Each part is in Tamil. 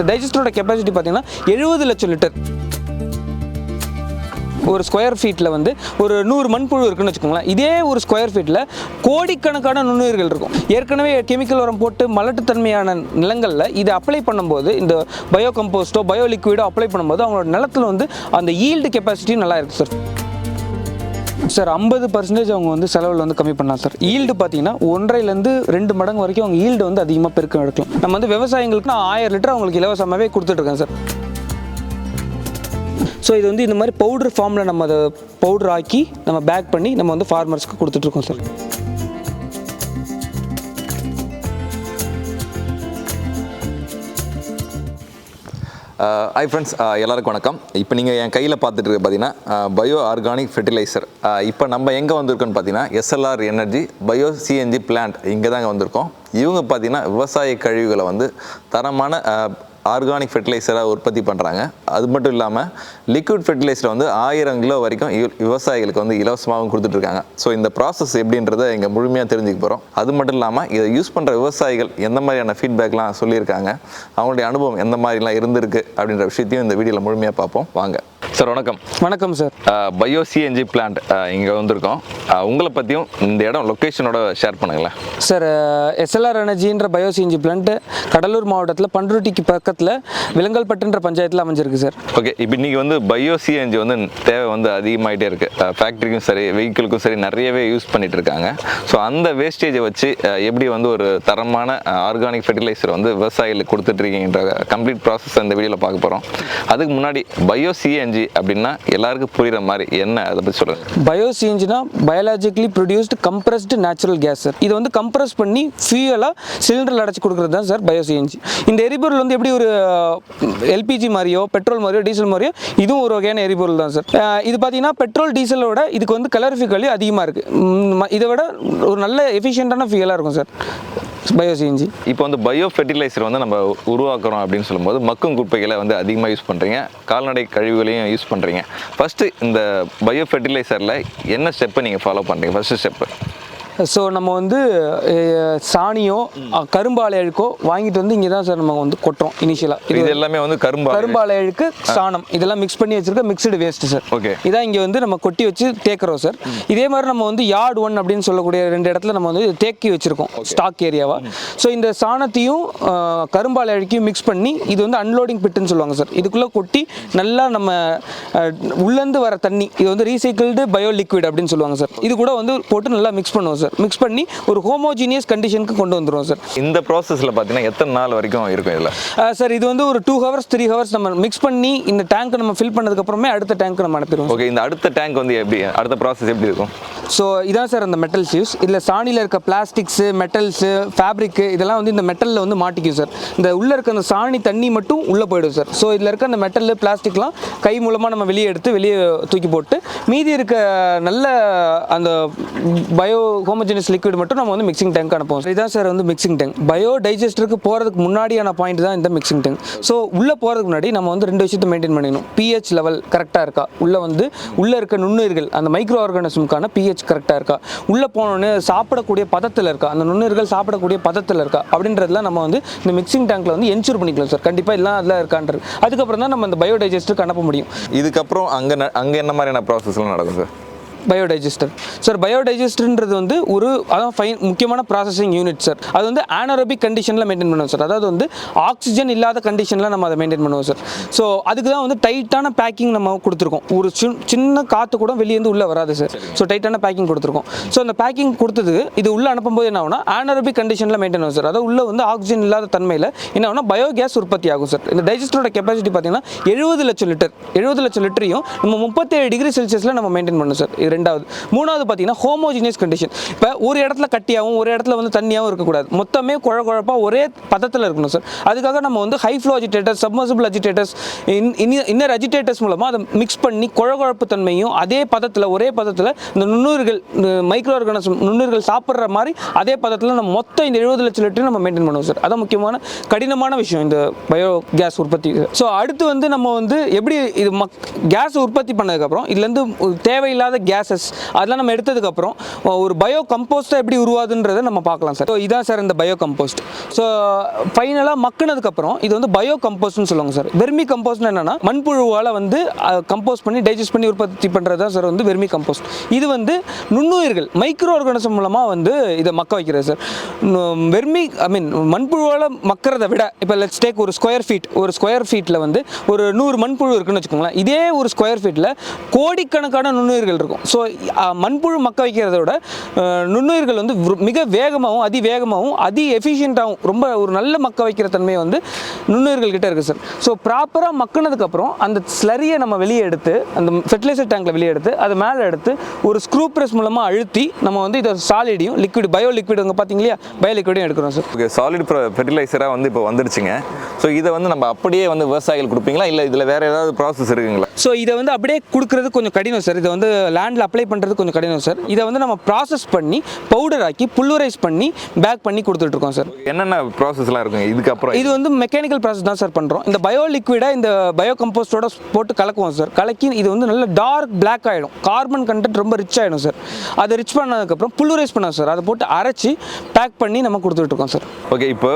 இந்த டைஜஸ்டரோட கெப்பாசிட்டி பார்த்தீங்கன்னா எழுபது லட்சம் லிட்டர். ஒரு ஸ்கொயர் ஃபீட்டில் வந்து ஒரு நூறு மண்புழு இருக்குன்னு வச்சுக்கோங்களேன். இதே ஒரு ஸ்கொயர் ஃபீட்டில் கோடிக்கணக்கான நுண்ணுயிர்கள் இருக்கும். ஏற்கனவே கெமிக்கல் உரம் போட்டு மலட்டுத்தன்மையான நிலங்களில் இதை அப்ளை பண்ணும்போது இந்த பயோ கம்போஸ்ட்டோ பயோ லிக்விடோ அப்ளை பண்ணும்போது அவங்களோட நிலத்தில் வந்து அந்த ஈல்டு கெப்பாசிட்டி நல்லா இருக்குது சார் சார் ஐம்பது பர்சன்டேஜ் அவங்க வந்து செலவில் வந்து கம்மி பண்ணலாம் சார். ஈல்டு பார்த்தீங்கன்னா ஒன்றரைலேருந்து ரெண்டு மடங்கு வரைக்கும் அவங்க ஈல்டு வந்து அதிகமாக பெருக்கம் எடுக்கலாம். நம்ம வந்து விவசாயிகளுக்கு நான் ஆயிரம் லிட்டர் அவங்களுக்கு இலவசமாகவே கொடுத்துட்ருக்கேன் சார். ஸோ இது வந்து இந்த மாதிரி பவுடர் ஃபார்மில் நம்ம அதை பவுடர் ஆக்கி நம்ம பேக் பண்ணி நம்ம வந்து ஃபார்மர்ஸ்க்கு கொடுத்துட்ருக்கோம் சார். ஹை ஃப்ரெண்ட்ஸ் எல்லாருக்கும் வணக்கம். இப்போ நீங்கள் என் கையில் பார்த்துட்டு இருக்க பார்த்தீங்கன்னா பயோ ஆர்கானிக் ஃபெர்டிலைசர் இப்போ நம்ம எங்கே வந்திருக்கோன்னு பார்த்தீங்கன்னா SLR energy bio CNG plant இங்கே தாங்க வந்திருக்கோம். இவங்க பார்த்தீங்கன்னா விவசாய கழிவுகளை வந்து தரமான ஆர்கானிக் ஃபெர்டிலைசராக உற்பத்தி பண்ணுறாங்க. அது மட்டும் இல்லாமல் லிக்விட் ஃபெர்டிலைசர் வந்து ஆயிரம் கிலோ வரைக்கும் விவசாயிகளுக்கு வந்து இலவசமாகவும் கொடுத்துட்ருக்காங்க. ஸோ இந்த ப்ராசஸ் எப்படின்றத இங்கே முழுமையாக தெரிஞ்சுக்க போகிறோம் அது மட்டும் இல்லாமல் இதை யூஸ் பண்ணுற விவசாயிகள் எந்த மாதிரியான ஃபீட்பேக்லாம் சொல்லியிருக்காங்க? அவங்களுடைய அனுபவம் எந்த மாதிரிலாம் இருந்திருக்கு? அப்படின்ற விஷயத்தையும் இந்த வீடியோவில் முழுமையாக பார்ப்போம். வாங்க. சார் வணக்கம். வணக்கம் சார். பயோ சிஎன்ஜி பிளான்ட் இங்கே வந்திருக்கோம். உங்களை பற்றியும் இந்த இடம் லொக்கேஷனோட ஷேர் பண்ணுங்களேன். சார் எஸ்எல்ஆர் எனர்ஜின்ற பயோசிஎன்ஜி பிளான்ட் கடலூர் மாவட்டத்தில் பண்ருட்டிக்கு பக்கத்தில் விலங்கல்பட்டுன்ற பஞ்சாயத்தில் அமைஞ்சிருக்கு சார். ஓகே இப்போ இன்றைக்கி வந்து பயோ சிஎன்ஜி வந்து தேவை வந்து அதிகமாகிட்டே இருக்குது ஃபேக்ட்ரிக்கும் சரி வெஹிக்கிளுக்கும் சரி நிறையவே யூஸ் பண்ணிட்டு இருக்காங்க. ஸோ அந்த வேஸ்டேஜை வச்சு எப்படி வந்து ஒரு தரமான ஆர்கானிக் ஃபெர்டிலைசர் வந்து விவசாயிகளுக்கு கொடுத்துட்ருக்கீங்கன்ற கம்ப்ளீட் ப்ராசஸ் இந்த வீடியோவில் பார்க்க போகிறோம் அதுக்கு முன்னாடி பயோ சிஎன்ஜி அப்படின்னா எல்லாருக்கும் புரிகிற மாதிரி என்ன அதை பற்றி சொல்லுங்கள் பயோசிஎன்ஜினா biologically produced compressed natural gas sir இது வந்து கம்ப்ரஸ் பண்ணி ஃபியூயலாக சிலிண்டரில் அடைச்சி கொடுக்குறது தான் சார் பயோசிஎன்ஜி இந்த எரிபொருள் வந்து எப்படி ஒரு எல்பிஜி மாதிரியோ பெட்ரோல் மாதிரியோ டீசல் மாதிரியோ இதுவும் ஒரு வகையான எரிபொருள் தான் சார் இது பார்த்தீங்கன்னா பெட்ரோல் டீசலோட இதுக்கு வந்து கலரிஃபிக் வேல்யூ அதிகமாக இருக்குது இதை விட ஒரு நல்ல எஃபிஷியண்ட்டான ஃபியூலாக இருக்கும் சார் பயோசிஎன்ஜி இப்போ வந்து பயோ ஃபெர்டிலைசர் வந்து நம்ம உருவாக்குறோம் அப்படின்னு சொல்லும்போது மக்கும் குப்பைகளை வந்து அதிகமாக யூஸ் பண்ணுறீங்க கால்நடை கழிவுகளையும் யூஸ் பண்ணுறீங்க ஃபஸ்ட்டு இந்த பயோ ஃபெர்டிலைசரில் என்ன ஸ்டெப்பை நீங்கள் ஃபாலோ பண்ணுறீங்க ஃபஸ்ட்டு ஸ்டெப்பு ஸோ நம்ம வந்து சாணியோ கரும்பாலை அழுக்கோ வாங்கிட்டு வந்து இங்கே தான் சார் நம்ம வந்து கொட்டுறோம் இனிஷியலாக இது எல்லாமே வந்து கரும்பா கரும்பாலை அழுக்கு சாணம். இதெல்லாம் மிக்ஸ் பண்ணி வச்சிருக்க மிக்சடு வேஸ்ட் சார். Okay. இதான் இங்கே வந்து நம்ம கொட்டி வச்சு தேக்கிறோம் சார். இதே மாதிரி நம்ம வந்து யார்டு ஒன் அப்படின்னு சொல்லக்கூடிய ரெண்டு இடத்துல நம்ம வந்து தேக்கி வச்சிருக்கோம் ஸ்டாக் ஏரியாவா ஸோ இந்த சாணத்தையும் கரும்பாலை அழுக்கையும் மிக்ஸ் பண்ணி இது வந்து அன்லோடிங் பிட்டுன்னு சொல்லுவாங்க சார். இதுக்குள்ளே கொட்டி நல்லா நம்ம உள்ளேருந்து வர தண்ணி இது வந்து ரீசைக்கிள்டு பயோ லிக்விட் அப்படின்னு சொல்லுவாங்க சார். இது கூட வந்து போட்டு நல்லா மிக்ஸ் பண்ணுவோம் சார். மிக்ஸ் பண்ணி ஒரு ஹோமோஜீனியஸ் கண்டிஷனுக்கு கொண்டு வந்துருவோம் சார் இந்த ப்ராசஸில் பார்த்தீங்கன்னா எத்தனை நாள் வரைக்கும் இருக்கும் இதில்? சார் இது வந்து ஒரு டூ ஹவர்ஸ் த்ரீ ஹவர்ஸ் நம்ம மிக்ஸ் பண்ணி இந்த டேங்க் நம்ம ஃபில் பண்ணதுக்கு அப்புறமே அடுத்த டேங்க் நம்ம அனுப்பிடுவோம் ஓகே இந்த அடுத்த டேங்க் வந்து எப்படி அடுத்த ப்ராசஸ் எப்படி இருக்கும்? ஸோ இதான் சார் அந்த மெட்டல்ஸ் யூஸ் இதில் சாணியில் இருக்க பிளாஸ்டிக்ஸு மெட்டல்ஸு ஃபேப்ரிக்கு இதெல்லாம் வந்து இந்த மெட்டலில் வந்து மாட்டிக்கும் சார் இந்த உள்ளே இருக்க அந்த சாணி தண்ணி மட்டும் உள்ளே போயிடும் சார் ஸோ இதில் இருக்க அந்த மெட்டல் பிளாஸ்டிக்லாம் கை மூலமாக நம்ம வெளியே எடுத்து வெளியே தூக்கி போட்டு மீதி இருக்க நல்ல அந்த பயோ ஹோமோஜினஸ் லிக்விட் மட்டும் நம்ம வந்து மிக்சிங் டேங்க் அனுப்புவோம். இதுதான் சார் வந்து மிக்சிங் டேங்க் பயோ டைஜஸ்டருக்கு போகிறதுக்கு முன்னாடியான பாயிண்ட் தான் இந்த மிக்சிங் டேங்க் ஸோ உள்ளே போகிறதுக்கு முன்னாடி நம்ம வந்து ரெண்டு விஷயத்தை மெயின்டைன் பண்ணிக்கணும் பிஹெச் லெவல் கரெக்டாக இருக்கா? உள்ளே வந்து உள்ளே இருக்க நுண்ணுயிர்கள் அந்த மைக்ரோ ஆர்கானிசம்க்கான பிஹெச் கரெக்டாக இருக்கா? உள்ளே போனோடனே சாப்பிடக்கூடிய பதத்தில் இருக்கா? அந்த நுண்ணுயிர்கள் சாப்பிடக்கூடிய பதத்தில் இருக்கா? அப்படின்றதுலாம் நம்ம வந்து இந்த மிக்சிங் டேங்க்கில் வந்து என்ஷூர் பண்ணிக்கலாம் சார் கண்டிப்பாக எல்லாம் அதில் இருக்கான்றது. அதுக்கப்புறம் தான் நம்ம இந்த பயோ டைஜஸ்டருக்கு அனுப்ப முடியும். இதுக்கப்புறம் அங்கே அங்கே என்ன மாதிரியான ப்ராசஸ்லாம் நடக்கும் சார் பயோடைஜஸ்டர் சார் பயோடைஜஸ்டர்ன்றது வந்து ஒரு அதான் ஃபைன் முக்கியமான ப்ராசஸிங் யூனிட் சார் அது வந்து ஆனரோபிக் கண்டிஷனில் மெயின்டைன் பண்ணுவோம் சார் அதாவது வந்து ஆக்சிஜன் இல்லாத கண்டிஷனில் நம்ம அதை மெயின்டைன் பண்ணுவோம் சார் ஸோ அதுக்கு தான் வந்து டைட்டான பேக்கிங் நம்ம கொடுத்துருக்கோம். ஒரு சின் சின்ன காற்று கூட வெளியேந்து உள்ளே வராது சார். ஸோ டைட்டான பேக்கிங் கொடுத்துருக்கோம். ஸோ அந்த பேக்கிங் கொடுத்தது இது உள்ளே அனுப்பும்போது என்ன ஆகும்னா ஆனரோபிக் கண்டிஷனில் மெயின்டைன் ஆகும் சார் அதாவது உள்ளே வந்து ஆக்சிஜன் இல்லாத தன்மையில் என்ன ஆகும்னா பயோகேஸ் உற்பத்தி ஆகும் சார் இந்த டைஜஸ்டரோட கெப்பாசிட்டி பார்த்தீங்கன்னா எழுபது லட்சம் லிட்டர் எழுபது லட்சம் லிட்டரையும் நம்ம முப்பத்தேழு டிகிரி செல்சியஸில் நம்ம மெயின்டைன் பண்ணணும் சார் இது ரெண்டாவது. மூணாவது பார்த்தீங்கன்னா ஹோமோஜினியஸ் கண்டிஷன் இப்போ ஒரு இடத்துல கட்டியாகவும் ஒரு இடத்துல வந்து தண்ணியாகவும் இருக்கக்கூடாது. மொத்தமே குழ குழப்பாக ஒரே பதத்தில் இருக்கணும் சார் அதுக்காக நம்ம வந்து high flow agitators submersible agitators inner agitators மூலமாக அதை மிக்ஸ் பண்ணி குழ குழப்பு தன்மையும் அதே பதத்தில் ஒரே பதத்தில் இந்த நுண்ணுயிர்கள் மைக்ரோ ஆர்கானிசம் நுண்ணுயிர்கள் சாப்பிட்ற மாதிரி அதே பதத்தில் நம்ம மொத்தம் இந்த எழுபது லட்சம் லிட்டர் நம்ம மெயின்டைன் பண்ணுவோம் சார் அதான் முக்கியமான கடினமான விஷயம் இந்த பயோ கேஸ் உற்பத்தி. ஸோ அடுத்து வந்து நம்ம வந்து எப்படி இது மக் கேஸ் உற்பத்தி பண்ணதுக்கப்புறம் இதுலேருந்து தேவையில்லாத கேஸ் கேசஸ் அதெல்லாம் நம்ம எடுத்ததுக்கப்புறம் ஒரு பயோ கம்போஸ்ட்டாக எப்படி உருவாதுன்றதை நம்ம பார்க்கலாம் சார் ஸோ இதான் சார் இந்த பயோ கம்போஸ்ட் ஸோ ஃபைனலாக மக்குனதுக்கப்புறம் இது வந்து பயோ கம்போஸ்ட்னு சொல்லுவாங்க சார் வெர்மி கம்போஸ்ட்னு என்னன்னா மண்புழுவால் வந்து கம்போஸ்ட் பண்ணி டைஜஸ்ட் பண்ணி உற்பத்தி பண்ணுறது தான் சார் வந்து வெர்மி கம்போஸ்ட் இது வந்து நுண்ணுயிர்கள் மைக்ரோ ஆர்கானிசம் மூலமாக வந்து இதை மக்க வைக்கிறது சார் வெர்மி ஐ மீன் மண்புழுவால் மக்கிறத விட இப்போ லெட்ஸ் டேக் ஒரு ஸ்கொயர் ஃபீட் ஒரு ஸ்கொயர் ஃபீட்டில் வந்து ஒரு நூறு மண்புழு இருக்குன்னு வச்சுக்கோங்களேன். இதே ஒரு ஸ்கொயர் ஃபீட்டில் கோடிக்கணக்கான நுண்ணுயிர்கள் இருக்கும். ஸோ மண்புழு மக்க வைக்கிறத விட அஹ், நுண்ணுயிர்கள் வந்து மிக வேகமாகவும் அதிவேகமாகவும் அதி எஃபிஷியண்ட்டாகவும் ரொம்ப ஒரு நல்ல மக்க வைக்கிற தன்மை வந்து நுண்ணுயிர்கள் கிட்ட இருக்குது சார் ஸோ ப்ராப்பராக மக்கினதுக்கப்புறம் அந்த ஸ்லரியை நம்ம வெளியே எடுத்து அந்த ஃபெர்டிலைசர் டேங்க்ல வெளியே எடுத்து அது மேலே எடுத்து ஒரு ஸ்க்ரூ ப்ரெஸ் மூலமாக அழுத்தி நம்ம வந்து இதை சாலிடையும் லிக்விட் பயோ லிக்விட் அங்கே பார்த்தீங்க இல்லையா? பயோ லிக்விடையும் எடுக்கிறோம் சார் ஓகே சாலிட் ஃபெர்டிலைசராக வந்து இப்போ வந்துருச்சுங்க. ஸோ இதை வந்து நம்ம அப்படியே வந்து விவசாயிகள் கொடுப்பீங்களா? இல்லை இதில் வேறு ஏதாவது ப்ராசஸ் இருக்குங்களா? ஸோ இதை வந்து அப்படியே கொடுக்குறது கொஞ்சம் கடினம் சார் இதை வந்து லேண்டில் அப்ளை பண்ணுறது கொஞ்சம் கடினம் சார் இதை வந்து நம்ம ப்ராசஸ் பண்ணி பவுடர் ஆக்கி புல்வரைஸ் பண்ணி பேக் பண்ணி கொடுத்துட்ருக்கோம் சார் என்னென்ன ப்ராசஸ்லாம் இருக்குங்க இதுக்கப்புறம் இது வந்து மெக்கானிக்கல் ப்ராசஸ் தான் சார் பண்ணுறோம் இந்த பயோ லிக்விடை இந்த பயோ கம்போஸ்டோட போட்டு கலக்குவோம் சார் கலக்கி இது வந்து நல்ல டார்க் Black ஆகிடும் கார்பன் கண்டென்ட் ரொம்ப ரிச் ஆகிடும் சார் அதை ரிச் பண்ணதுக்கப்புறம் புல்வரைஸ் பண்ணோம் சார் அதை போட்டு அரைச்சி பேக் பண்ணி நம்ம கொடுத்துட்ருக்கோம் சார் ஓகே இப்போ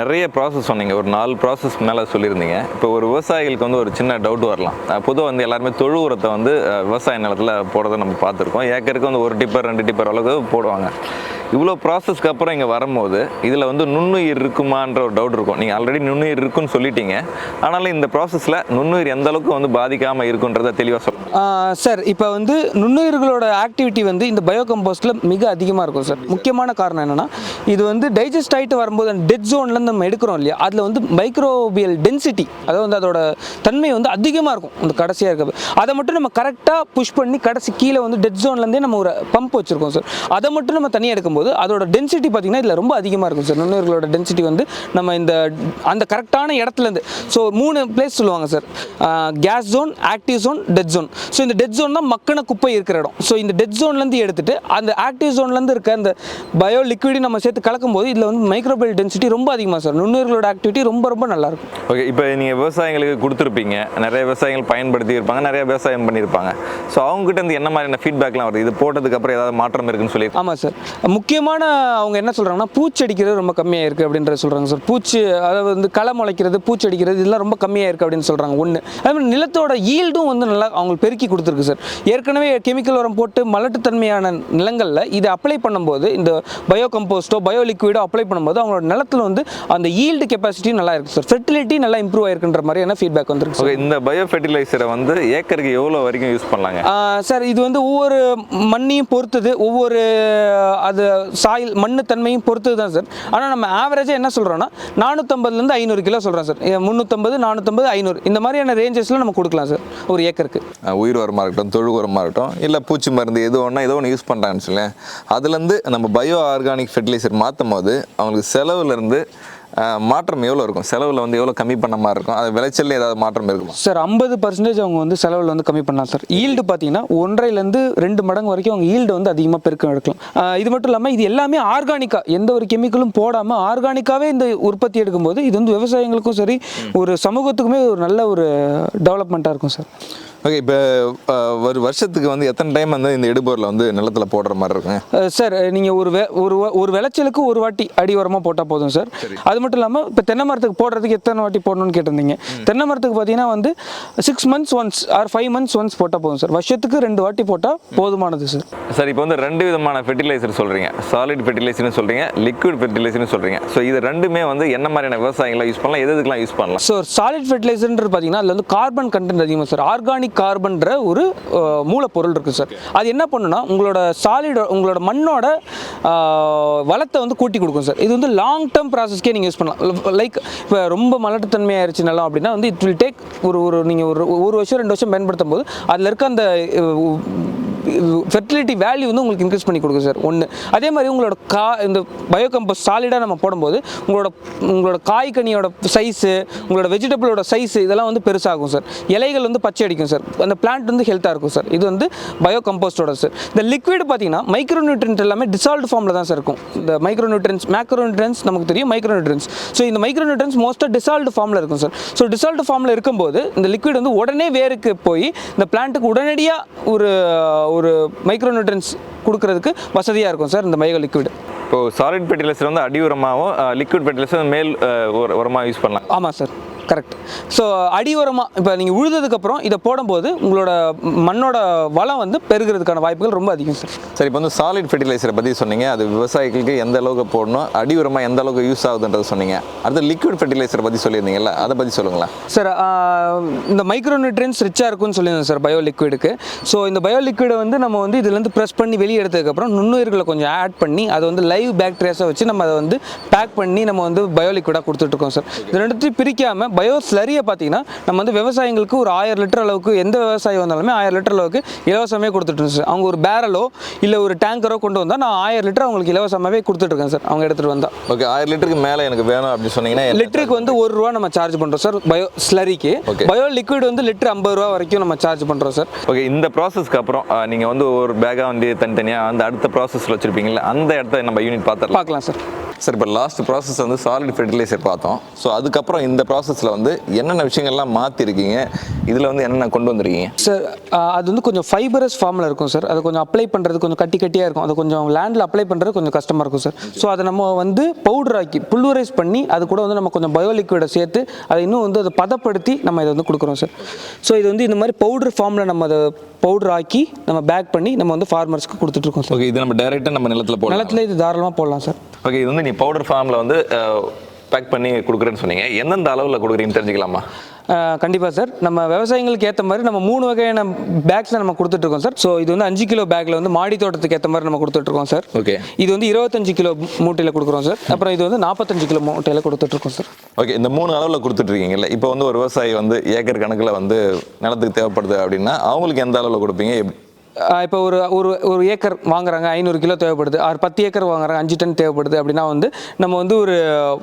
நிறைய ப்ராசஸ் சொன்னீங்க. ஒரு நாலு ப்ராசஸ் மேலே சொல்லியிருந்தீங்க. இப்போ ஒரு விவசாயிகளுக்கு வந்து ஒரு சின்ன டவுட் வரலாம். பொதுவாக வந்து எல்லாருமே தொழு உரத்தை வந்து விவசாய நிலத்தில் போடுறத நம்ம பார்த்துருக்கோம். ஏக்கருக்கு வந்து ஒரு டிப்பர் ரெண்டு டிப்பர் அளவுக்கு போடுவாங்க. இவ்வளோ ப்ராசஸ்க்கு அப்புறம் இங்கே வரும்போது இதில் வந்து நுண்ணுயிர் இருக்குமான்ற ஒரு டவுட் இருக்கும். நீங்கள் ஆல்ரெடி நுண்ணுயிர் இருக்குன்னு சொல்லிட்டீங்க. ஆனாலும் இந்த ப்ராசஸில் நுண்ணுயிர் எந்த அளவுக்கு வந்து பாதிக்காமல் இருக்குன்றதை தெளிவாக சொல்லுங்கள் சார் இப்போ வந்து நுண்ணுயிர்களோட ஆக்டிவிட்டி வந்து இந்த பயோ கம்போஸ்டில் மிக அதிகமாக இருக்கும் சார். முக்கியமான காரணம் என்னென்னா இது வந்து டைஜஸ்ட் ஆகிட்டு வரும்போது அந்த டெட் ஜோன்லேருந்து நம்ம எடுக்கிறோம் இல்லையா? அதில் வந்து மைக்ரோபியல் டென்சிட்டி அதாவது வந்து அதோட தன்மை வந்து அதிகமாக இருக்கும். அந்த கடைசியாக இருக்கிறது அதை மட்டும் நம்ம கரெக்டாக புஷ் பண்ணி கடைசி கீழே வந்து டெட் ஜோன்லேருந்தே நம்ம ஒரு பம்ப் வச்சுருக்கோம் சார். அதை மட்டும் நம்ம தனியாக எடுக்கும்போது அதோட டென்சிட்டி பார்த்திங்கன்னா இதில் ரொம்ப அதிகமாக இருக்கும் சார் நுண்ணுயிர்களோட டென்சிட்டி வந்து நம்ம இந்த அந்த கரெக்டான இடத்துலேருந்து ஸோ மூணு பிளேஸ் சொல்லுவாங்க sir gas zone active zone dead zone so இந்த டெட் ஜோன் தான் மக்கின குப்பை இருக்கிற இடம். ஸோ இந்த டெட் ஜோன்லேருந்து எடுத்துட்டு அந்த ஆக்டிவ் ஜோன்லேருந்து இருக்க அந்த பயோ லிக்விடி நம்ம சேர்த்து கலக்கும் போது இதில் வந்து மைக்ரோபியல் டென்சிட்டி ரொம்ப அதிகமாக சார் நுண்ணுயிர்களோட ஆக்டிவிட்டி ரொம்ப ரொம்ப நல்லா இருக்கும். ஓகே இப்போ நீங்கள் விவசாயிகளுக்கு கொடுத்துருப்பீங்க. நிறைய விவசாயிகள் பயன்படுத்தி இருப்பாங்க நிறைய விவசாயம் பண்ணியிருப்பாங்க. ஸோ அவங்ககிட்ட இருந்து என்ன மாதிரியான ஃபீட்பேக்லாம் வருது? இது போட்டதுக்கு அப்புறம் ஏதாவது மாற்றம் இருக்குன்னு சொல்லி ஆமாம் சார் முக்கியமான அவங்க என்ன சொல்கிறாங்கன்னா பூச்சி அடிக்கிறது ரொம்ப கம்மியாக இருக்குது அப்படின்றத சொல்கிறாங்க சார். பூச்சி அதாவது வந்து களை முளைக்கிறது பூச்சி அடிக்கிறது இதெல்லாம் ரொம்ப கம்மியாக இருக்குது அப்படின்னு சொல்கிறாங்க ஒன்று அதே மாதிரி நிலத்தோட ஈல்டும் வந்து நல்லா அவங்களுக்கு பெருக்கி கொடுத்துருக்கு சார். ஏற்கனவே கெமிக்கல் உரம் போட்டு மலட்டுத்தன்மையான நிலங்களில் இதை அப்ளை பண்ணும்போது இந்த பயோ கம்போஸ்ட்டோ பயோ லிக்விடோ அப்ளை பண்ணும்போது அவங்களோட நிலத்தில் வந்து அந்த ஈல்டு கெப்பாசிட்டி நல்லா இருக்குது சார். ஃபெர்டிலிட்டி நல்லா இம்ப்ரூவ் ஆயிருக்குன்ற மாதிரியான ஃபீட்பேக் வந்திருக்கு சார். ஓகே இந்த பயோ ஃபெர்டிலைசரை வந்து ஏக்கருக்கு எவ்வளோ வரைக்கும் யூஸ் பண்ணலாங்க? சார் இது வந்து ஒவ்வொரு மண்ணையும் பொறுத்தது. ஒவ்வொரு அது சாயில் மண்ணு தன்மையும் பொறுத்து தான் சார். ஆனால் நம்ம ஆவரேஜாக என்ன சொல்கிறோன்னா நானூற்றம்பதுலேருந்து ஐநூறு கிலோ சொல்கிறோம் சார். முந்நூற்றம்பது நானூற்றம்பது ஐநூறு. இந்த மாதிரியான ரேஞ்சஸில் நம்ம கொடுக்கலாம் சார் ஒரு ஏக்கருக்கு. உயிர் உரமாக இருக்கட்டும் தொழு உரமாக இருக்கட்டும் இல்லை பூச்சி மருந்து எது ஒன்றா ஏதோ ஒன்று யூஸ் பண்ணுறாங்கன்னு சொல்லேன். அதுலேருந்து நம்ம பயோ ஆர்கானிக் ஃபெர்டிலைசர் மாற்றும் போது அவங்களுக்கு செலவுலேருந்து மாற்றம் எவ்வளோ இருக்கும்? செலவில் வந்து எவ்வளோ கம்மி பண்ண மாதிரி இருக்கும்? அது விளைச்சல்ல ஏதாவது மாற்றம் இருக்குமா? சார் ஐம்பது பர்சன்டேஜ் அவங்க வந்து செலவில் வந்து கம்மி பண்ணலாம் சார். ஈல்டு பார்த்தீங்கன்னா ஒன்றைலேருந்து ரெண்டு மடங்கு வரைக்கும் அவங்க ஈல்டு வந்து அதிகமாக பெருக்கம் எடுக்கலாம். இது மட்டும் இல்லாமல் இது எல்லாமே ஆர்கானிக்காக எந்த ஒரு கெமிக்கலும் போடாமல் ஆர்கானிக்காகவே இந்த உற்பத்தி எடுக்கும்போது இது வந்து விவசாயிகளுக்கும் சரி ஒரு சமூகத்துக்குமே ஒரு நல்ல ஒரு டெவலப்மெண்ட்டாக இருக்கும் சார். ஓகே இப்போ ஒரு வருஷத்துக்கு வந்து எத்தனை டைம் வந்து இந்த இடுபொருளை வந்து நிலத்தில் போடுற மாதிரி இருக்குங்க அஹ் சார் நீங்கள் ஒரு வெ ஒரு ஒரு விளைச்சலுக்கு ஒரு வாட்டி அடி உரமாக போட்டால் போதும் சார். அது மட்டும் இல்லாமல் இப்போ தென்னை மரத்துக்கு போடுறதுக்கு எத்தனை வாட்டி போடணும்னு கேட்டிருந்தீங்க. தென்னை மரத்துக்கு பார்த்தீங்கன்னா வந்து six months once or five months once போட்டால் போதும் சார் வருஷத்துக்கு ரெண்டு வாட்டி போட்டால் போதுமானது சார் சார் இப்போ வந்து ரெண்டு விதமான ஃபெர்டிலைசர் சொல்கிறீங்க சாலிட் ஃபெர்டிலைசர்னு சொல்கிறீங்க லிக்விட் ஃபெர்டிலைசர்னு சொல்கிறீங்க ஸோ இது ரெண்டுமே வந்து என்ன மாதிரியான விவசாயிகளை யூஸ் பண்ணலாம் எது எதுக்கெல்லாம் யூஸ் பண்ணலாம்? ஸோ சாலிட் ஃபெர்டிலைசர்ன்றது பார்த்தீங்கன்னா அதில் வந்து கார்பன் கண்டென்ட் அதிகமாக சார் ஆர்கானிக் கார்பன்ற ஒரு மூலப்பொருள் இருக்குது சார். அது என்ன பண்ணுன்னா உங்களோட சாலிட் உங்களோட மண்ணோட வளத்தை வந்து கூட்டி கொடுக்கும் சார். இது வந்து லாங் டேர்ம் ப்ராசஸ்க்கே நீங்கள் யூஸ் பண்ணலாம். லைக் இப்போ ரொம்ப மலட்டுத்தன்மை ஆயிடுச்சு நிலம் அப்படின்னா வந்து இட் வில் டேக் ஒரு ஒரு நீங்கள் ஒரு ஒரு வருஷம் ரெண்டு வருஷம் பயன்படுத்தும் போது அதில் இருக்க அந்த ஃபெர்டிலிட்டி வேல்யூ வந்து உங்களுக்கு இன்க்ரீஸ் பண்ணி கொடுக்கும் சார் ஒன்று அதே மாதிரி உங்களோட கா இந்த பயோ கம்போஸ் சாலிடாக நம்ம போடும்போது உங்களோட உங்களோட காய்கனியோட சைஸு உங்களோட வெஜிடபிளோட சைஸு இதெல்லாம் வந்து பெருசாகும் சார் இலைகள் வந்து பச்சை அடிக்கும் சார் அந்த பிளான்ட் வந்து ஹெல்த்தாக இருக்கும் சார் இது வந்து பயோ கம்போஸ்டோட சார் இந்த லிக்விட் பார்த்தீங்கன்னா மைக்ரோ நியூட்ரன்ட் எல்லாமே டிசால்ட் ஃபார்மில் தான் சார் இருக்கும். இந்த மைக்ரோ நியூட்ரன்ஸ் மேக்ரோ நியூட்ரன்ஸ் நமக்கு தெரியும் மைக்ரோ நியூட்ரன்ஸ் ஸோ இந்த மைக்ரோ நியூட்ரன்ஸ் மோஸ்ட்டாக டிசால்வ்டு ஃபார்மில் இருக்கும் சார் ஸோ டிசால்ட் ஃபார்மில் இருக்கும்போது இந்த லிக்விட் வந்து உடனே வேருக்கு போய் இந்த பிளான்ட்டுக்கு உடனடியாக ஒரு ஒரு மைக்ரோ நியூட்ரன்ஸ் கொடுக்கறதுக்கு வசதியாக இருக்கும் சார் இந்த பயோ லிக்விட் இப்போ சாலிட் ஃபெர்டிலைசர் வந்து அடி உரமாகவும் லிக்விட் ஃபெர்டிலைசர் மேல் அஹ், உர- உரமா யூஸ் பண்ணலாம். ஆமாம் சார். கரெக்ட் ஸோ அடி உரமாக இப்போ நீங்கள் உழுததுக்கப்புறம் இதை போடும்போது உங்களோட மண்ணோட வளம் வந்து பெருகிறதுக்கான வாய்ப்புகள் ரொம்ப அதிகம் சார். சரி இப்போ வந்து சாலிட் ஃபெர்டிலைசரை பற்றி சொன்னீங்க. அது விவசாயிகளுக்கு எந்த அளவுக்கு போடணும் அடி உரமா எந்த அளவுக்கு யூஸ் ஆகுதுன்றது சொன்னீங்க. அடுத்து லிக்விட் ஃபெர்டிலைசர் பற்றி சொல்லியிருந்தீங்கல்ல அதை பற்றி சொல்லுங்களேன். சார் இந்த மைக்ரோ நியூட்ரியன்ஸ் ரிச்சாக இருக்கும்னு சொல்லியிருந்தேன் சார் பயோ லிக்விடுக்கு ஸோ இந்த பயோ லிக்விடை வந்து நம்ம வந்து இதுலேருந்து ப்ரெஸ் பண்ணி வெளியே எடுத்ததுக்கப்புறம் நுண்ணுயிர்களை கொஞ்சம் ஆட் பண்ணி அதை வந்து லைவ் பாக்டீரியாஸை வச்சு நம்ம அதை வந்து பேக் பண்ணி நம்ம வந்து பயோ லிக்விடாக கொடுத்துட்ருக்கோம் சார். இது ரெண்டுத்தையும் பிரிக்காமல் பயோ ஸ்லரியை பார்த்தீங்கன்னா நம்ம வந்து விவசாயிங்களுக்கு ஒரு ஆயிரம் லிட்டர் அளவுக்கு எந்த விவசாயி வந்தாலுமே ஆயிரம் லிட்டர் அளவுக்கு இலவசமே கொடுத்துட்ருக்கோம் சார். அவங்க ஒரு பேரலோ இல்லை ஒரு டேங்கரோ கொண்டு வந்தால் நான் ஆயிரம் லிட்டர் அவங்களுக்கு இலவசமாகவே கொடுத்துட்ருக்கேன் சார் அவங்க எடுத்துகிட்டு வந்தால் ஓகே ஆயிரம் லிட்டருக்கு மேலே எனக்கு வேணும் அப்படின்னு சொன்னீங்கன்னா லிட்டருக்கு வந்து ஒரு ரூபா நம்ம சார்ஜ் பண்ணுறோம் சார் பயோ ஸ்லரிக்கு. பயோ லிக்விட் வந்து லிட்டர் ஐம்பது ரூபா வரைக்கும் நம்ம சார்ஜ் பண்ணுறோம் சார். ஓகே இந்த ப்ராசஸ்க்கு அப்புறம் அஹ், நீங்க வந்து ஒரு பேக்கா வந்து தனித்தனியாக அந்த அடுத்த ப்ராசஸ்ல வச்சிருப்பீங்கல்ல அந்த இடத்த நம்ம யூனிட் பார்த்துடலாம். பார்க்கலாம் சார் சார் இப்போ லாஸ்ட் ப்ராசஸ் வந்து சாலிட் ஃபெர்டிலைசர் பார்த்தோம். ஸோ அதுக்கப்புறம் இந்த ப்ராசஸில் வந்து என்னென்ன விஷயங்கள்லாம் மாற்றிருக்கீங்க இதில் வந்து என்னென்ன கொண்டு வந்திருக்கீங்க? சார் அது வந்து கொஞ்சம் ஃபைபரஸ் ஃபார்மில் இருக்கும் சார் அது கொஞ்சம் அப்ளை பண்ணுறது கொஞ்சம் கட்டி கட்டியாக இருக்கும். அது கொஞ்சம் லேண்டில் அப்ளை பண்ணுறது கொஞ்சம் கஷ்டமாக இருக்கும் சார் ஸோ அதை நம்ம வந்து பவுடர் ஆக்கி புல்வரைஸ் பண்ணி அது கூட வந்து நம்ம கொஞ்சம் பயோ லிக்விடை சேர்த்து அதை இன்னும் வந்து அதை பதப்படுத்தி நம்ம இதை வந்து கொடுக்குறோம் சார் ஸோ இது வந்து இந்த மாதிரி பவுடர் ஃபார்மில் நம்ம அதை பவுடர் ஆக்கி நம்ம பேக் பண்ணி நம்ம வந்து ஃபார்மர்ஸ்க்கு கொடுத்துட்ருக்கோம் சார். ஓகே இது நம்ம டைரெக்டாக நம்ம நிலத்தில் போடலாம். நிலத்துல இது தாராளமாக போடலாம் சார். ஓகே இது வந்து நீ பவுடர் ஃபார்மில் வந்து பேக் பண்ணி கொடுக்குறேன்னு சொன்னீங்க. எந்தெந்த அளவில் கொடுக்குறீங்கன்னு தெரிஞ்சுக்கலாமா? கண்டிப்பாக சார். நம்ம விவசாயிங்களுக்கு ஏற்ற மாதிரி நம்ம மூணு வகையான பேக்ஸை நம்ம கொடுத்துட்ருக்கோம் சார். ஸோ இது வந்து அஞ்சு கிலோ பேக்கில் வந்து மாடி தோட்டத்துக்கு ஏற்ற மாதிரி நம்ம கொடுத்துட்ருக்கோம் சார். ஓகே இது வந்து இருபத்தஞ்சு கிலோ மூட்டையில் கொடுக்குறோம் சார். அப்புறம் இது வந்து நாற்பத்தஞ்சு கிலோ மூட்டையில் கொடுத்துட்ருக்கோம் சார். ஓகே இந்த மூணு அளவில் கொடுத்துட்ருக்கீங்கல்ல. இப்போ வந்து ஒரு விவசாயி வந்து ஏக்கர் கணக்கில் வந்து நிலத்துக்கு தேவைப்படுது அப்படின்னா அவங்களுக்கு எந்த அளவில் கொடுப்பீங்க? இப்போ ஒரு ஒரு ஒரு ஏக்கர் வாங்குறாங்க ஐநூறு கிலோ தேவைப்படுது. ஆறு பத்து ஏக்கர் வாங்குறாங்க அஞ்சு டன் தேவைப்படுது அப்படின்னா வந்து நம்ம வந்து ஒரு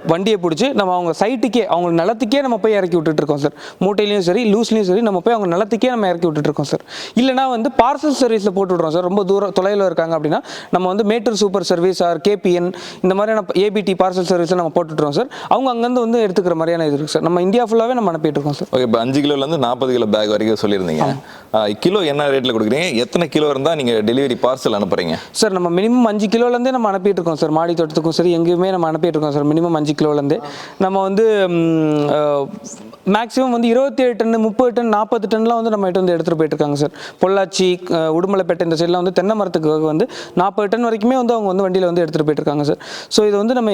வண்டியை பிடிச்சி நம்ம அவங்க சைட்டுக்கே அவங்க நிலத்துக்கே நம்ம போய் இறக்கி விட்டுட்டு இருக்கோம் சார் மூட்டையிலையும் சரி லூஸ்லையும் சரி நம்ம போய் அவங்க நிலத்துக்கே நம்ம இறக்கி விட்டுட்டு இருக்கோம் சார் இல்லைனா வந்து பார்சல் சர்வீஸில் போட்டு விட்றோம் சார் ரொம்ப தூரம் தொலைவில் இருக்காங்க அப்படின்னா நம்ம வந்து Mettur super service or KPN இந்த மாதிரியான ஏபிடி பார்சல் சர்வீஸை நம்ம போட்டுட்றோம் சார் அவங்க அங்கேருந்து வந்து எடுத்துக்கிற மாதிரியான இது இருக்குது சார் நம்ம இந்தியா ஃபுல்லாகவே நம்ம அனுப்பிட்டு இருக்கோம் சார் ஓகே இப்போ அஞ்சு கிலோலேருந்து நாற்பது கிலோ பேக் வரைக்கும் சொல்லியிருந்தீங்க. கிலோ என்ன ரேட்டில் கொடுக்குறீங்க? எத்தனை கிலோ இருந்தால் நீங்கள் டெலிவரி பார்சல் அனுப்புறீங்க? சார் நம்ம மினிமம் அஞ்சு கிலோலேருந்தே நம்ம அனுப்பிட்டு இருக்கோம் சார். மாடி தோட்டத்துக்கும் சரி எங்கேயுமே நம்ம அனுப்பிட்டு இருக்கோம் சார். மினிமம் அஞ்சு கிலோலேருந்தே. நம்ம வந்து மேக்ஸிமம் வந்து இருபத்தி ஏழு டன் முப்பது டன் நாற்பது டன்லாம் வந்து நம்ம வந்து எடுத்துகிட்டு போயிட்டுருக்காங்க சார். பொள்ளாச்சி உடுமலைப்பேட்டை இந்த சைட்லாம் வந்து தென்னை மரத்துக்கு வந்து நாற்பது டன் வரைக்குமே வந்து அவங்க வந்து வண்டியில் வந்து எடுத்துகிட்டு போயிட்டுருக்காங்க சார். ஸோ இது வந்து நம்ம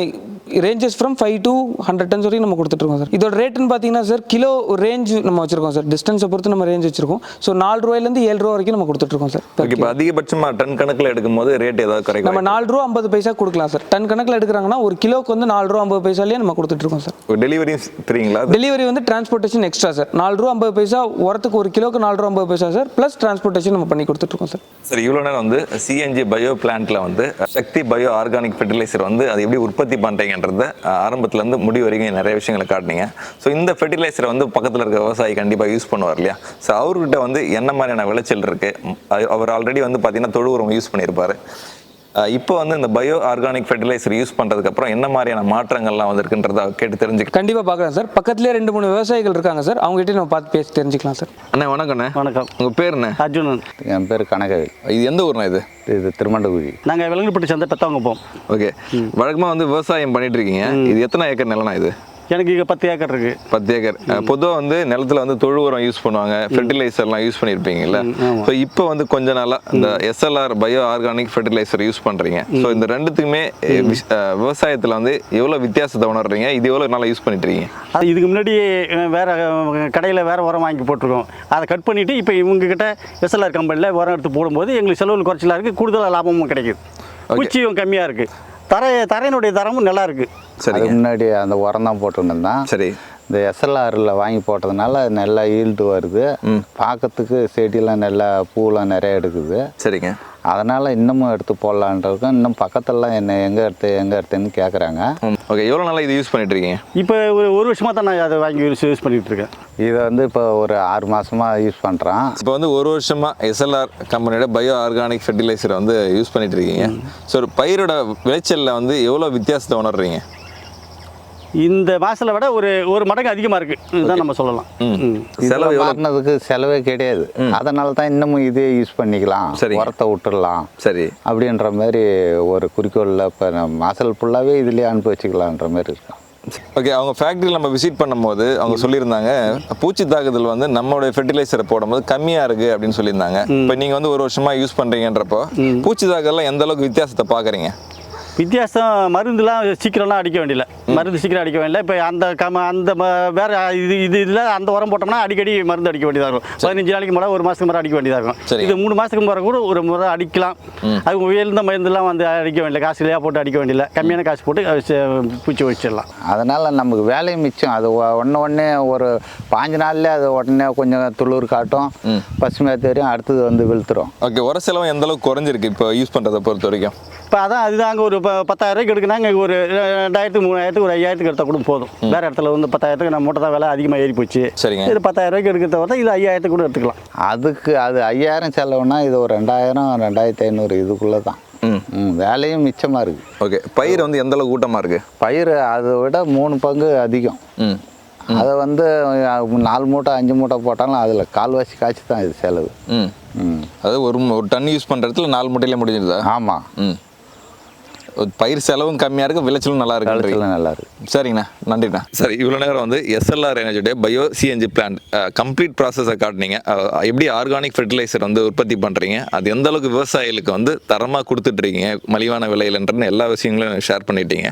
ranges from five to hundred tons வரைக்கும் நம்ம கொடுத்துட்ருக்கோம் சார். இதோட ரேட்டுன்னு பார்த்தீங்கன்னா சார் கிலோ ரேஞ்ச் நம்ம வச்சுருக்கோம் சார். டிஸ்டன்ஸை பொறுத்து நம்ம ரேஞ்ச் வச்சிருக்கோம். ஸோ நாலு ரூபாயிலேருந்து ஏழு ரூபா வரைக்கும் நம்ம கொடுத்துட்ருக்கோம் சார். ஓகே இப்போ அதிகபட்சமாக டன் கணக்கில் எடுக்கும்போது ரேட் ஏதாவது குறைக்கும் நம்ம நாலு ரூபா ஐம்பது பைசா கொடுக்கலாம் சார் டன் கணக்கில் எடுக்கிறாங்கன்னா ஒரு கிலோக்கு வந்து நாலு ரூபா ஐம்பது பைசாலேயே நம்ம கொடுத்துட்ருக்கோம் சார் டெலிவரி ஃப்ரீங்களா டெலிவரி வந்து டிரான்ஸ்போர்ட்டேஷன் எக்ஸ்ட்ரா சார் நாலு ரூபா ஐம்பது பைசா உரத்துக்கு ஒரு கிலோக்கு நாலு ரூபா ஐம்பது பைசா சார் ப்ளஸ் டிரான்ஸ்போர்ட்டேஷன் நம்ம பண்ணி கொடுத்துட்ருக்கோம் சார் சார் இவ்வளோ நேரம் வந்து சிஎன்ஜி பயோ பிளான்ட்ல வந்து சக்தி பயோ ஆர்கானிக் ஃபெர்டிலைசர் வந்து அது எப்படி உற்பத்தி பண்ணுறீங்கன்றத ஆரம்பத்துலேருந்து முடிவு வரைக்கும் நிறைய விஷயங்களை காட்டினீங்க. ஸோ இந்த ஃபெர்டிலைசரை வந்து பக்கத்தில் இருக்க விவசாயி கண்டிப்பாக யூஸ் பண்ணுவார் இல்லையா? ஸோ அவர்கிட்ட வந்து என்ன மாதிரியான விளைச்சல் இருக்குது அவர் ஆல்ரெடி வந்து பார்த்தீங்கன்னா தொழு உரம் யூஸ் பண்ணியிருப்பாரு. இப்போ வந்து இந்த பயோ ஆர்கானிக் ஃபெர்டிலைசர் யூஸ் பண்ணுறதுக்கப்புறம் என்ன மாதிரியான மாற்றங்கள்லாம் வந்திருக்குன்றத கேட்டு தெரிஞ்சுக்க கண்டிப்பாக பார்க்குறேன் சார். பக்கத்துலேயே ரெண்டு மூணு விவசாயிகள் இருக்காங்க சார். அவங்ககிட்ட நம்ம பார்த்து பேசி தெரிஞ்சுக்கலாம் சார். அண்ணா வணக்கண்ணே வணக்கம். உங்கள் பேர் என்ன? அர்ஜுனன். என் பேர் கனகவேல். இது எந்த ஊர்ண்ணா இது? இது திருமண்டகுழி நாங்கள் விலங்குப்பட்டி சந்தை பெத்தவங்க போம் ஓகே. வழக்கமாக வந்து விவசாயம் பண்ணிட்டு இருக்கீங்க. இது எத்தனை ஏக்கர் நிலம்ண்ணா இது? எனக்கு இங்கே பத்து ஏக்கர் இருக்கு. பத்து ஏக்கர். பொதுவாக வந்து நிலத்துல வந்து தொழு உரம் யூஸ் பண்ணுவாங்க. ஃபெர்டிலைசர்லாம் யூஸ் பண்ணியிருப்பீங்கல்ல ஸோ இப்போ வந்து கொஞ்ச நாளாக இந்த SLR bio organic fertilizer use பண்ணுறீங்க ஸோ இந்த ரெண்டுத்துக்குமே விவசாயத்துல வந்து எவ்வளோ வித்தியாசத்தை உணர்றீங்க? இது எவ்வளோ நாளாக யூஸ் பண்ணிட்டு இருக்கீங்க அது இதுக்கு முன்னாடி வேற கடையில் வேற உரம் வாங்கி போட்டிருக்கோம். அதை கட் பண்ணிவிட்டு இப்போ இவங்ககிட்ட எஸ்எல்ஆர் கம்பெனியில் உரம் எடுத்து போடும்போது எங்களுக்கு செலவுகள் குறைச்சலாக இருக்குது கூடுதல் லாபமும் கிடைக்குது. பூச்சியும் கம்மியாக இருக்குது தர தரையினுடைய தரமும் நல்லா இருக்குது அதுக்கு முன்னாடி அந்த உரம் தான் போட்டுன்னு இருந்தான் சரி. இந்த எஸ்எல்ஆரில் வாங்கி போட்டதுனால நல்லா ஈல்டு வருது. பார்க்கறதுக்கு செடியெல்லாம் நல்லா பூலாம் நிறைய எடுக்குது. சரிங்க. அதனால் இன்னமும் எடுத்து போடலான்றதுக்கும் இன்னும் பக்கத்துலலாம் என்ன எங்கே எடுத்து எங்கே எடுத்துன்னு கேட்குறாங்க ஓகே எவ்வளோ நாளாக இது யூஸ் பண்ணிட்டு இருக்கீங்க? இப்போ ஒரு ஒரு வருஷமாக தான் நான் அதை வாங்கி யூஸ் யூஸ் பண்ணிகிட்டு இருக்கேன். இதை வந்து இப்போ ஒரு ஆறு மாதமாக யூஸ் பண்ணுறான் இப்போ வந்து ஒரு வருஷமா எஸ்எல்ஆர் கம்பெனியோட பயோ ஆர்கானிக் ஃபெர்டிலைசரை வந்து யூஸ் பண்ணிட்டு இருக்கீங்க. ஸோ பயிரோட விளைச்சல்ல வந்து எவ்வளோ வித்தியாசத்தை உணர்றீங்க? இந்த மாதத்தில் விட ஒரு ஒரு மடங்கு அதிகமாக இருக்குது இதுதான் நம்ம சொல்லலாம். ம். செலவு மாறினதுக்கு செலவே கிடையாது. அதனால தான் இன்னமும் இதே யூஸ் பண்ணிக்கலாம். சரி. உரத்தை விட்டுடலாம். சரி. அப்படின்ற மாதிரி ஒரு குறிக்கோளில் இப்போ மாசல் ஃபுல்லாகவே இதுலேயே அனுப்பி வச்சுக்கலான்ற மாதிரி இருக்கும் ஓகே அவங்க ஃபேக்ட்ரியில் நம்ம விசிட் பண்ணும்போது அவங்க சொல்லியிருந்தாங்க பூச்சி தாக்குதல் வந்து நம்மளுடைய ஃபெர்டிலைசரை போடும்போது கம்மியாக இருக்கு அப்படின்னு சொல்லியிருந்தாங்க. இப்போ நீங்கள் வந்து ஒரு வருஷமா யூஸ் பண்ணுறீங்கன்றப்போ பூச்சி தாக்குதல்லாம் எந்த அளவுக்கு வித்தியாசத்தை பார்க்குறீங்க வித்தியாசம் மருந்துலாம் சீக்கிரம்லாம் அடிக்க வேண்டியதில்ல மருந்து சீக்கிரம் அடிக்க வேண்டியதில்ல இப்போ அந்த கம அந்த வேற இது இது இதில் அந்த உரம் போட்டோம்னா அடிக்கடி மருந்து அடிக்க வேண்டியதாக இருக்கும் பதினஞ்சு நாளைக்கு முறை ஒரு மாதத்துக்கு முறை அடிக்க வேண்டியதாக இருக்கும். இது மூணு மாதத்துக்கு முறை கூட ஒரு முறை அடிக்கலாம். அது உயர்ந்த மருந்துலாம் வந்து அடிக்க வேண்டியதில்ல காசுலையாக போட்டு அடிக்க வேண்டியதில்ல கம்மியான காசு போட்டு பூச்சி வச்சிடலாம். அதனால் நமக்கு வேலையும் மிச்சம். அது ஒன்று உடனே ஒரு பாஞ்சு நாள்ல அது உடனே கொஞ்சம் துளிர் காட்டும். பசுமையாக தெரியும். அடுத்தது வந்து வெளுத்துரும் ஓகே உர செலவு எந்த அளவுக்கு குறைஞ்சிருக்கு? இப்போ யூஸ் பண்ணுறதை பொறுத்த வரைக்கும். இப்போ அதான் அதுதாங்க ஒரு ப- பத்தாயிரம் ரூபாய்க்கு எடுக்குனாங்க ஒரு ரெண்டாயிரத்துக்கு மூணாயிரத்துக்கு ஒரு ஐயாயிரத்துக்கு எடுத்தால் கூட போதும். வேறு இடத்துல வந்து பத்தாயிரத்துக்கு நம்ம மூட்டை தான் விலை அதிகமாக ஏறி போச்சு. சரிங்க. இது பத்தாயிரம் ரூபாய்க்கு எடுக்கிறத பார்த்தா இது ஐயாயிரத்துக்கு கூட எடுத்துக்கலாம். அதுக்கு அது ஐயாயிரம் செலவுனா இது ஒரு ரெண்டாயிரம் ரெண்டாயிரத்தி ஐநூறு இதுக்குள்ளே தான் ம். ம், வேலையும் மிச்சமாக இருக்குது ஓகே பயிர் வந்து எந்த அளவுக்கு ஊட்டமாக இருக்கு? பயிர் அதை விட மூணு பங்கு அதிகம். ம். அதை வந்து நாலு மூட்டை அஞ்சு மூட்டை போட்டாலும் அதில் கால்வாசி காய்ச்சி தான் இது செலவு. ம். ம். அதாவது ஒரு ஒரு டன் யூஸ் பண்ணுற இடத்துல நாலு மூட்டையிலே முடிஞ்சிருதா? ஆமாம் ம். பயிர் செலவும் கம்மியாக இருக்கு விளைச்சலும் நல்லா இருக்கு நல்லா இருக்கு. சரிங்கண்ணா நன்றிண்ணா. சரி இவ்வளோ நேரம் வந்து எஸ்எல்ஆர் எனர்ஜியோட பயோ சிஎன்ஜி பிளான்ட் கம்ப்ளீட் ப்ராசஸை காட்டினீங்க. எப்படி ஆர்கானிக் ஃபெர்டிலைசர் வந்து உற்பத்தி பண்ணுறீங்க அது எந்த அளவுக்கு விவசாயிகளுக்கு வந்து தரமாக கொடுத்துட்ருக்கீங்க மலிவான விலையிலன்றன்னு எல்லா விஷயங்களும் ஷேர் பண்ணிட்டீங்க.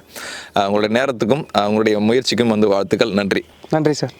உங்களுடைய நேரத்துக்கும் அஹ், உங்களுடைய முயற்சிக்கும் வந்து வாழ்த்துக்கள். நன்றி. நன்றி சார்.